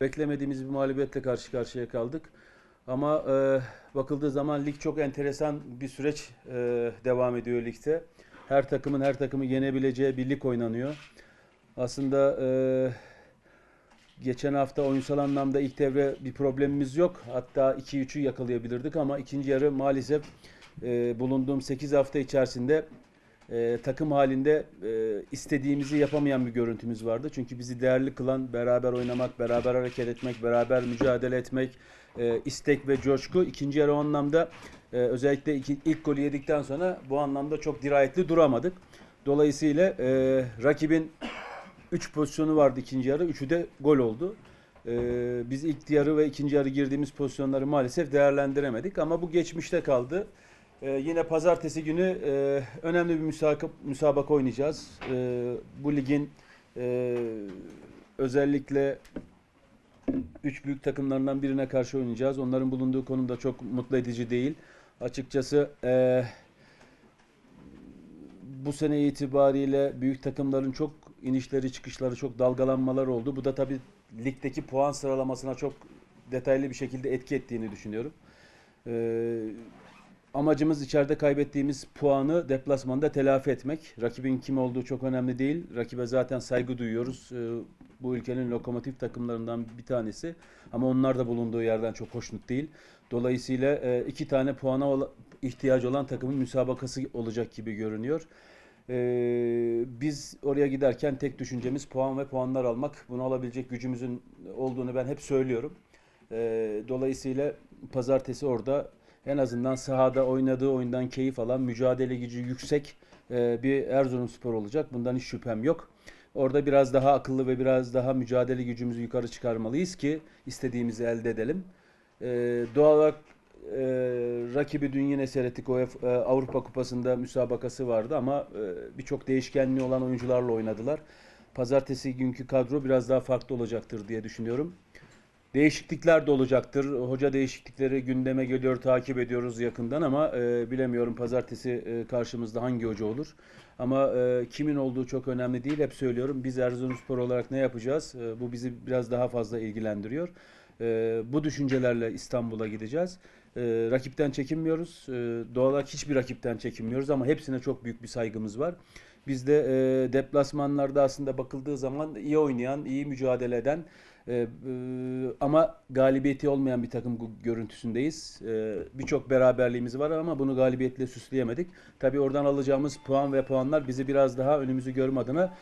Beklemediğimiz bir mağlubiyetle karşı karşıya kaldık. Ama e, bakıldığı zaman lig çok enteresan bir süreç e, devam ediyor ligde. Her takımın her takımı yenebileceği bir lig oynanıyor. Aslında e, geçen hafta oyunsal anlamda ilk devre bir problemimiz yok. Hatta 2-3'ü yakalayabilirdik ama ikinci yarı maalesef e, bulunduğum 8 hafta içerisinde e, takım halinde e, istediğimizi yapamayan bir görüntümüz vardı. Çünkü bizi değerli kılan beraber oynamak, beraber hareket etmek, beraber mücadele etmek, e, istek ve coşku. İkinci yarı o anlamda e, özellikle iki, ilk golü yedikten sonra bu anlamda çok dirayetli duramadık. Dolayısıyla e, rakibin 3 pozisyonu vardı ikinci yarı. Üçü de gol oldu. Ee, biz ilk yarı ve ikinci yarı girdiğimiz pozisyonları maalesef değerlendiremedik ama bu geçmişte kaldı. Ee, yine pazartesi günü e, önemli bir müsabaka, oynayacağız. Ee, bu ligin e, özellikle üç büyük takımlarından birine karşı oynayacağız. Onların bulunduğu konum da çok mutlu edici değil. Açıkçası e, bu sene itibariyle büyük takımların çok inişleri çıkışları çok dalgalanmalar oldu. Bu da tabii ligdeki puan sıralamasına çok detaylı bir şekilde etki ettiğini düşünüyorum. Ee, amacımız içeride kaybettiğimiz puanı deplasmanda telafi etmek. Rakibin kim olduğu çok önemli değil. Rakibe zaten saygı duyuyoruz. Ee, bu ülkenin lokomotif takımlarından bir tanesi. Ama onlar da bulunduğu yerden çok hoşnut değil. Dolayısıyla e, iki tane puana ihtiyacı olan takımın müsabakası olacak gibi görünüyor. Ee, biz oraya giderken tek düşüncemiz puan ve puanlar almak. Bunu alabilecek gücümüzün olduğunu ben hep söylüyorum. Ee, dolayısıyla pazartesi orada en azından sahada oynadığı oyundan keyif alan, mücadele gücü yüksek e, bir Erzurumspor olacak. Bundan hiç şüphem yok. Orada biraz daha akıllı ve biraz daha mücadele gücümüzü yukarı çıkarmalıyız ki istediğimizi elde edelim. Ee, doğal olarak e, rakibi dün yine seyrettik. E, Avrupa Kupası'nda müsabakası vardı ama e, birçok değişkenliği olan oyuncularla oynadılar. Pazartesi günkü kadro biraz daha farklı olacaktır diye düşünüyorum. Değişiklikler de olacaktır. Hoca değişiklikleri gündeme geliyor, takip ediyoruz yakından ama e, bilemiyorum pazartesi e, karşımızda hangi hoca olur. Ama e, kimin olduğu çok önemli değil. Hep söylüyorum biz Erzurumspor olarak ne yapacağız? E, bu bizi biraz daha fazla ilgilendiriyor. E, bu düşüncelerle İstanbul'a gideceğiz. E, rakipten çekinmiyoruz. E, doğal olarak hiçbir rakipten çekinmiyoruz ama hepsine çok büyük bir saygımız var. Biz de e, deplasmanlarda aslında bakıldığı zaman iyi oynayan, iyi mücadele eden e, e, ama galibiyeti olmayan bir takım görüntüsündeyiz. E, Birçok beraberliğimiz var ama bunu galibiyetle süsleyemedik. Tabii oradan alacağımız puan ve puanlar bizi biraz daha önümüzü görme adına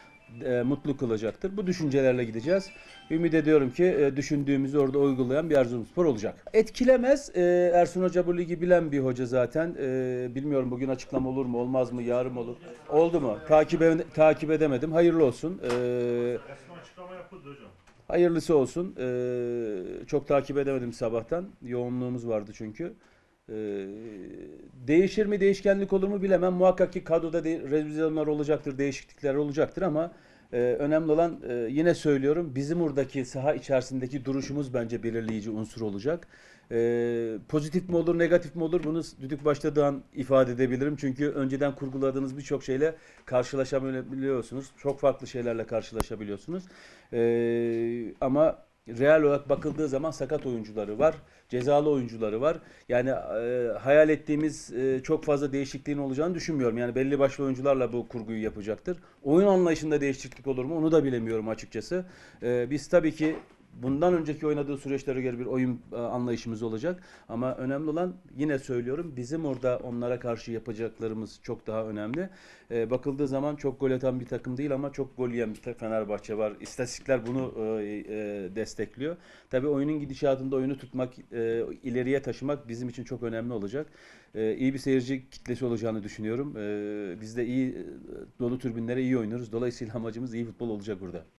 e, mutlu kılacaktır. Bu düşüncelerle gideceğiz. Ümit ediyorum ki e, düşündüğümüzü orada uygulayan bir Erzurumspor olacak. Etkilemez. E, Ersun Hoca bu ligi bilen bir hoca zaten. E, bilmiyorum bugün açıklama olur mu olmaz mı yarın mı olur. Oldu mu? Takip, takip edemedim. Hayırlı olsun. E, Resmi açıklama yapıldı hocam. Hayırlısı olsun. Ee, çok takip edemedim sabahtan. Yoğunluğumuz vardı çünkü. Ee, değişir mi, değişkenlik olur mu bilemem. Muhakkak ki kadroda de, revizyonlar olacaktır, değişiklikler olacaktır ama e, önemli olan e, yine söylüyorum bizim oradaki saha içerisindeki duruşumuz bence belirleyici unsur olacak. Ee, pozitif mi olur, negatif mi olur bunu düdük başladığı an ifade edebilirim. Çünkü önceden kurguladığınız birçok şeyle karşılaşabiliyorsunuz. Çok farklı şeylerle karşılaşabiliyorsunuz. Ee, ama real olarak bakıldığı zaman sakat oyuncuları var, cezalı oyuncuları var. Yani e, hayal ettiğimiz e, çok fazla değişikliğin olacağını düşünmüyorum. Yani belli başlı oyuncularla bu kurguyu yapacaktır. Oyun anlayışında değişiklik olur mu onu da bilemiyorum açıkçası. Ee, biz tabii ki bundan önceki oynadığı süreçlere göre bir oyun e, anlayışımız olacak. Ama önemli olan yine söylüyorum bizim orada onlara karşı yapacaklarımız çok daha önemli. E, bakıldığı zaman çok gol atan bir takım değil ama çok gol yiyen bir Fenerbahçe var. İstatistikler bunu e, e, destekliyor. Tabii oyunun gidişatında oyunu tutmak, e, ileriye taşımak bizim için çok önemli olacak. E, iyi bir seyirci kitlesi olacağını düşünüyorum. E, biz de iyi e, dolu tribünlere iyi oynuyoruz. Dolayısıyla amacımız iyi futbol olacak burada.